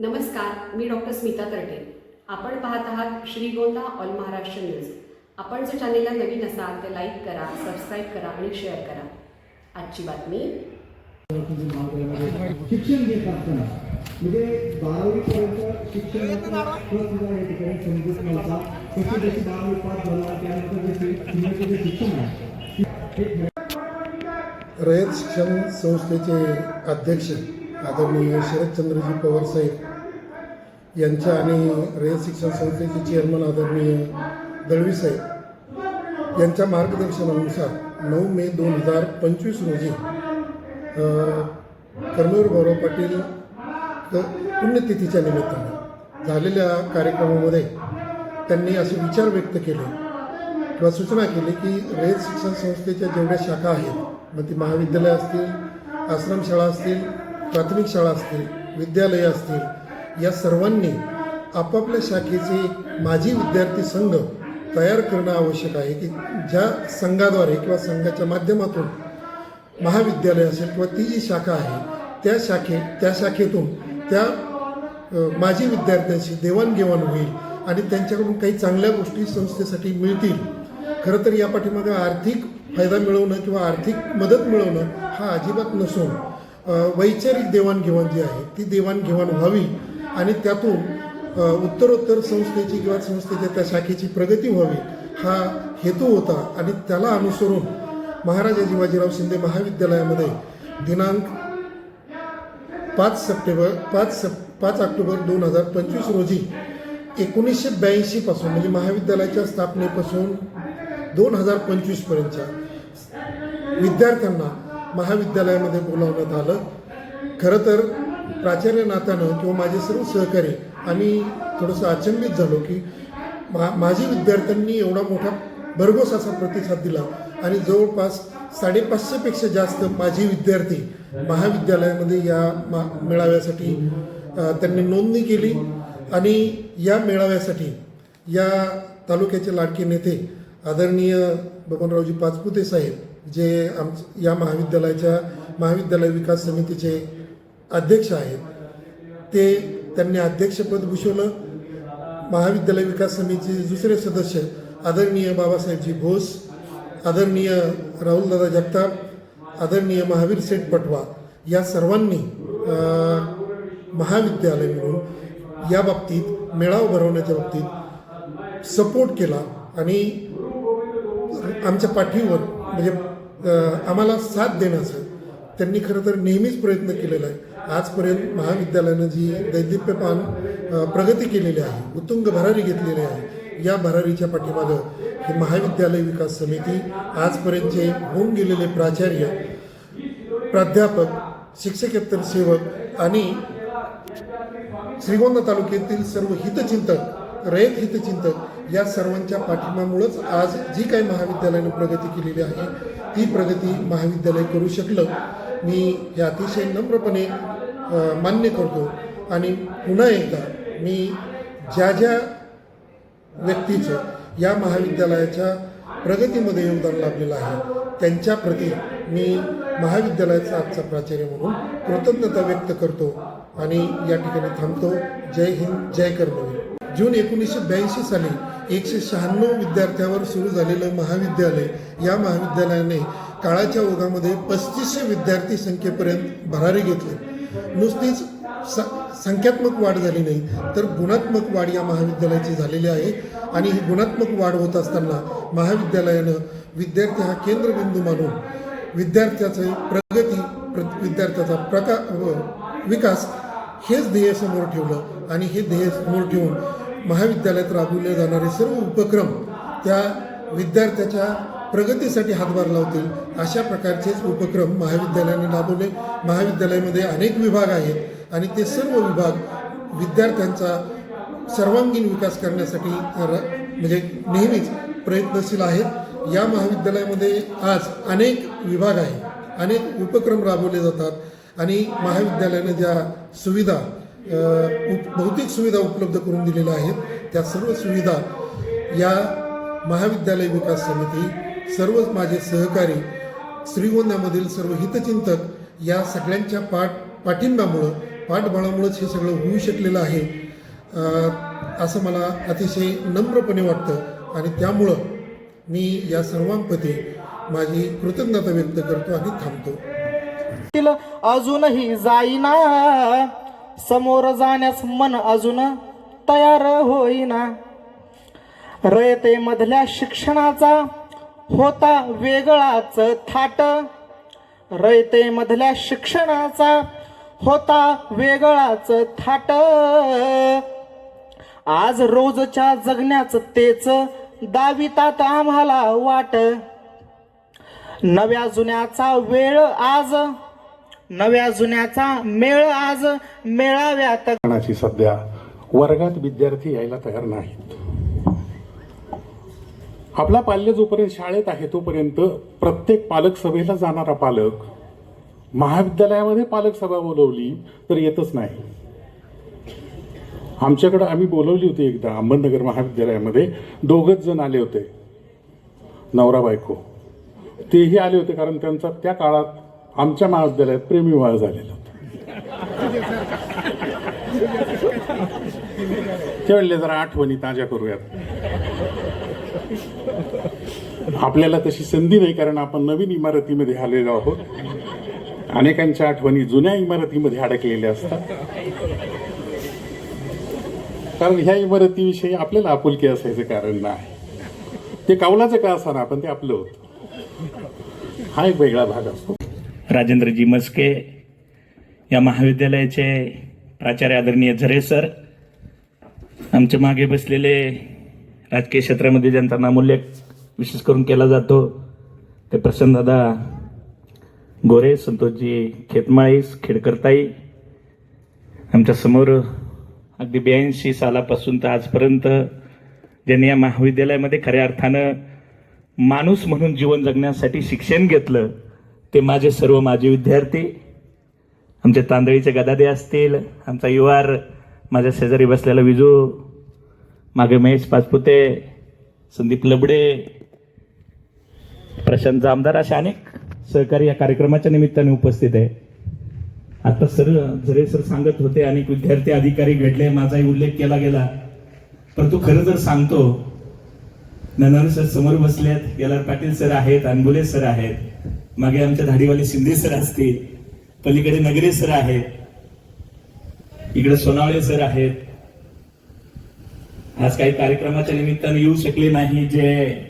नमस्कार मी डॉक्टर स्मिता तरटे आपण पाहत आहात श्रीगोंदा ऑल महाराष्ट्र न्यूज. आपण जर चॅनेलला नवीन असाल तर लाईक करा सबस्क्राईब करा आणि शेअर करा. आजची बातमी. शिक्षण घेत असताना म्हणजे बारावी पर्यंत शिक्षण सुद्धा या ठिकाणी समजत नव्हता. तशी जशी बारावी पास झाला त्यानंतर जे सिनियरचे जे शिक्षण आहे रयत शिक्षण संस्थेचे अध्यक्ष आदरणीय शरदचंद्रजी पवार साहेब यांच्या आणि रयत शिक्षण संस्थेचे चेअरमन आदरणीय दळवी साहेब. यांच्या मार्गदर्शनानुसार नऊ मे दोन हजार पंचवीस रोजी कर्मवीर गौरव पाटील पुण्यतिथीच्या निमित्तानं झालेल्या कार्यक्रमामध्ये त्यांनी असे विचार व्यक्त केले किंवा सूचना केली की रयत शिक्षण संस्थेच्या जेवढ्या शाखा आहेत मग ती महाविद्यालय असतील आश्रमशाळा असतील प्राथमिक शाळा असतील विद्यालयं असतील या सर्वांनी आपापल्या शाखेचे माजी विद्यार्थी संघ तयार करणं आवश्यक आहे की ज्या संघाद्वारे किंवा संघाच्या माध्यमातून महाविद्यालय असेल किंवा ती जी शाखा आहे त्या शाखे त्या शाखेतून त्या माजी विद्यार्थ्यांशी देवाणघेवाण होईल आणि त्यांच्याकडून काही चांगल्या गोष्टी संस्थेसाठी मिळतील. खरं तर या पाठीमागं आर्थिक फायदा मिळवणं किंवा आर्थिक मदत मिळवणं हा अजिबात नसून वैचारिक देवाणघेवाण जी आहे ती देवाणघेवाण व्हावी आणि त्यातून उत्तरोत्तर संस्थेची किंवा संस्थेच्या त्या शाखेची प्रगती व्हावी हा हेतू होता आणि त्याला अनुसरून महाराजा शिवाजीराव शिंदे महाविद्यालयामध्ये दिनांक पाच सप्टेंबर पाच सप पाच ऑक्टोबर दोन हजार पंचवीस रोजी एकोणीसशे ब्याऐंशीपासून म्हणजे महाविद्यालयाच्या स्थापनेपासून दोन हजार पंचवीसपर्यंतच्या विद्यार्थ्यांना महाविद्यालयामध्ये बोलावण्यात आलं. खरं तर प्राचार्य नात्यानं किंवा माझे सर्व सहकारी आम्ही थोडंसं अचंबित झालो की मा माझी विद्यार्थ्यांनी एवढा मोठा भरघोस असा प्रतिसाद दिला. आणि जवळपास साडेपाचशेपेक्षा जास्त माझी विद्यार्थी महाविद्यालयामध्ये या मा मेळाव्यासाठी त्यांनी नोंदणी केली. आणि या मेळाव्यासाठी या तालुक्याचे लाडके नेते आदरणीय बबनरावजी पाचपुते साहेब जे आम या महाविद्यालयाच्या महाविद्यालय विकास समितीचे अध्यक्ष आहेत. ते त्यांनी अध्यक्षपद भूषवलं. महाविद्यालय विकास समितीचे दुसरे सदस्य आदरणीय बाबासाहेबजी बोस आदरणीय राहुलदादा जगताप आदरणीय महावीर सेठ पटवा या सर्वांनी महाविद्यालय म्हणून या बाबतीत मेळाव भरवण्याच्या बाबतीत सपोर्ट केला आणि आमच्या पाठीवर म्हणजे आम्हाला साथ देण्याचं त्यांनी खरं तर नेहमीच प्रयत्न केलेला आहे. आजपर्यंत महाविद्यालयानं जी दैदिप्यपान प्रगती केलेली आहे उत्तुंग भरारी घेतलेली आहे या भरारीच्या पाठीमागं हे महाविद्यालय विकास समिती आजपर्यंतचे होऊन गेलेले प्राचार्य प्राध्यापक शिक्षकेतर सेवक आणि श्रीगोंदा तालुक्यातील सर्व हितचिंतक रयत हितचिंतक या सर्वांच्या पाठिंब्यामुळंच आज जी काही महाविद्यालयानं प्रगती केलेली आहे ती प्रगती महाविद्यालय करू शकलं. मी हे अतिशय नम्रपणे मान्य करतो. आणि पुन्हा एकदा मी ज्या ज्या व्यक्तीचं या महाविद्यालयाच्या प्रगतीमध्ये योगदान लाभलेलं आहे त्यांच्याप्रती मी महाविद्यालयाचा आजचा प्राचार्य म्हणून कृतज्ञता व्यक्त करतो आणि या ठिकाणी थांबतो. जय हिंद जय कर्मवीर जून एकोणीसशे ब्याऐंशी साली एकशे शहाण्णव विद्यार्थ्यावर सुरू झालेलं महाविद्यालय या महाविद्यालयाने काळाच्या ओघामध्ये पस्तीसशे विद्यार्थी संख्येपर्यंत भरारी घेतले. नुसतीच स संख्यात्मक वाढ झाली नाही तर गुणात्मक वाढ या महाविद्यालयाची झालेली आहे. आणि ही गुणात्मक वाढ होत असताना महाविद्यालयानं विद्यार्थी हा केंद्रबिंदू मानून विद्यार्थ्याचं प्रगती प्र विद्यार्थ्याचा प्रका व विकास हेच ध्येय समोर ठेवलं. आणि हे ध्येय समोर ठेवून महाविद्यालयात राबवले जाणारे सर्व उपक्रम त्या विद्यार्थ्याच्या प्रगतीसाठी हातभार लावतील. अशा प्रकारचेच उपक्रम महाविद्यालयाने राबवले. महाविद्यालयामध्ये अनेक विभाग आहेत आणि ते सर्व विभाग विद्यार्थ्यांचा सर्वांगीण विकास करण्यासाठी म्हणजे नेहमीच प्रयत्नशील आहेत. या महाविद्यालयामध्ये आज अनेक विभाग आहेत. अनेक उपक्रम राबवले जातात आणि महाविद्यालयाने ज्या सुविधा उप भौतिक सुविधा उपलब्ध करून दिलेल्या आहेत त्या सर्व सुविधा या महाविद्यालय विकास समिती सर्व माझे सहकारी श्रीगोंद्यामधील सर्व हितचिंतक या सगळ्यांच्या पाठ पाठिंब्यामुळं पाठबळामुळंच हे सगळं होऊ शकलेलं आहे. असं मला अतिशय नम्रपणे वाटतं आणि त्यामुळं मी या सर्वांप्रती माझी कृतज्ञता व्यक्त करतो आणि थांबतो. अजूनही जाईना समोर जाण्यास मन अजून तयार होईना. रयते मधल्या शिक्षणाचा होता वेगळाच थाट. रयते मधल्या शिक्षणाचा होता वेगळाच थाट. आज रोजच्या जगण्याचं तेच दावितात आम्हाला वाट. नव्या जुन्याचा वेळ आज नव्या जुन्याचा मेळ आज मेळाव्यात सध्या वर्गात विद्यार्थी यायला तयार नाहीत. आपला पाल्य जोपर्यंत शाळेत आहे तोपर्यंत प्रत्येक पालक सभेला जाणारा पालक महाविद्यालयामध्ये पालक सभा बोलवली तर येतच नाही. आमच्याकडे आम्ही बोलवली होती एकदा अहमदनगर महाविद्यालयामध्ये. दोघच जण आले होते. नवरा बायको. तेही आले होते कारण त्यांचा त्या काळात आमच्या महाविद्यालयात प्रेमविवाह झालेला होता. त्यावेळेला जरा आठवणी ताज्या करूयात. आपल्याला तशी संधी नाही कारण आपण नवीन इमारतीमध्ये आलेलो आहोत. अनेकांच्या आठवणी जुन्या इमारतीमध्ये अडकलेल्या असतात. कारण ह्या इमारतीविषयी आपल्याला आपुलकी असायचं कारण नाही. ते कौलाचं का असाना पण ते आपलं होतं. हा एक वेगळा भाग असतो. राजेंद्रजी मस्के या महाविद्यालयाचे प्राचार्य आदरणीय झरे सर आमच्या मागे बसलेले राजकीय क्षेत्रामध्ये ज्यांचा नामूल्य विशेष करून केला जातो ते प्रसन्नदादा गोरे संतोषजी खेतमाळीस खेडकरताई. आमच्यासमोर अगदी ब्याऐंशी सालापासून तर आजपर्यंत ज्यांनी या महाविद्यालयामध्ये खऱ्या अर्थानं माणूस म्हणून जीवन जगण्यासाठी शिक्षण घेतलं ते माझे सर्व माजी विद्यार्थी. आमचे तांदळीचे गदादे असतील आमचा युवार माझ्या शेजारी बसलेला विजू मागे महेश पाचपुते संदीप लबडे प्रशांत जामदार असे अनेक सहकारी या कार्यक्रमाच्या निमित्ताने उपस्थित आहे. आता सर झरे सर सांगत होते अनेक विद्यार्थी अधिकारी घडले माझाही उल्लेख केला गेला. परंतु खरं जर सांगतो ननार सर समोर बसलेत एल आर पाटील सर आहेत अनबुले सर आहेत मागे आमच्या धाडीवाले शिंदे सर असतील पलीकडे नगरे सर आहेत इकडे सोनावळे सर आहेत आज काही कार्यक्रमाच्या निमित्ताने येऊ शकले नाही जे